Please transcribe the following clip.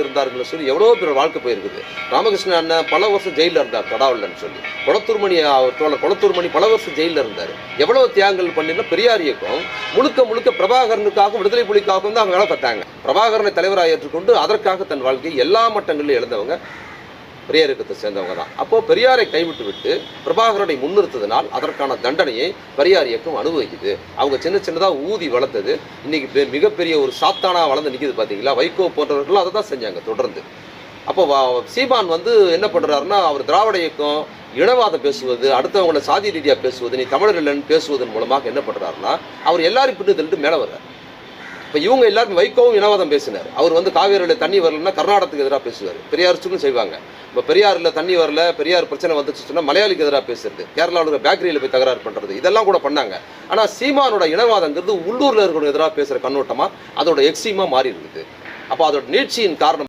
பேர் சொல்லி எவ்வளோ பேர் வாழ்க்கை போயிருக்குது. ராமகிருஷ்ணன் அண்ணன் பல வருஷம் ஜெயிலில் இருந்தார் தடாவல்லன்னு சொல்லி. குளத்தூர்மணி தோழர் குளத்தூர்மணி பல வருஷம் ஜெயிலில் இருந்தார். எவ்வளோ தியாகங்கள் பண்ணினா பெரியார் இயக்கம் முழுக்க முழுக்க பிரபாகரனுக்காகவும் விடுதலை புலிக்காகவும் தான் அவங்க வேலை பார்த்தாங்க. பிரபாகரனை தலைவராக ஏற்றுக்கொண்டு அதற்காக தன் வாழ்க்கையை எல்லா மட்டங்களிலும் எழுந்தவங்க பெரியார் இயக்கத்தை சேர்ந்தவங்க தான். அப்போது பெரியாரை கைவிட்டு விட்டு பிரபாகரனை முன்னிறுத்ததினால் அதற்கான தண்டனையை பெரியார் இயக்கம் அனுபவிக்குது. அவங்க சின்ன சின்னதாக ஊதி வளர்த்தது. இன்றைக்கி பெ- மிகப்பெரிய ஒரு சாத்தானாக வளர்ந்து நிற்கிது பார்த்தீங்களா வைகோ போன்றவர்களும் அதை தான் செஞ்சாங்க தொடர்ந்து. அப்போ சீமான் வந்து என்ன பண்ணுறாருன்னா அவர் திராவிட இயக்கம் இனவாதம் பேசுவது அடுத்தவங்களை சாதி ரீதியாக பேசுவது நீ தமிழர் இல்லைன்னு பேசுவதன் மூலமாக என்ன பண்ணுறாருன்னா அவர் எல்லாரும் பின்னு தள்ளிட்டு மேலே வர்றார். இப்போ இவங்க எல்லாரும் வைகோவும் இனவாதம் பேசினார். அவர் வந்து காவேரியில் தண்ணி வரலன்னா கர்நாடகத்துக்கு எதிராக பேசுவார். பெரியார்ச்சுக்கும் செய்வாங்க. இப்போ பெரியாரில் தண்ணி வரல பெரியார் பிரச்சனை வந்துச்சு சொன்னால் மலையாளிக்கு எதிராக பேசுறது. கேரளாவில் இருக்கிற பேக்கரியில் போய் தகராறு பண்ணுறது இதெல்லாம் கூட பண்ணாங்க. ஆனால் சீமானோட இனவாதங்கிறது உள்ளூரில் இருக்கிறவங்க எதிராக பேசுகிற கண்ணோட்டமாக அதோட எக்ஸிமாக மாறி இருக்குது அப்போ அதோட நீட்சியின் காரணம்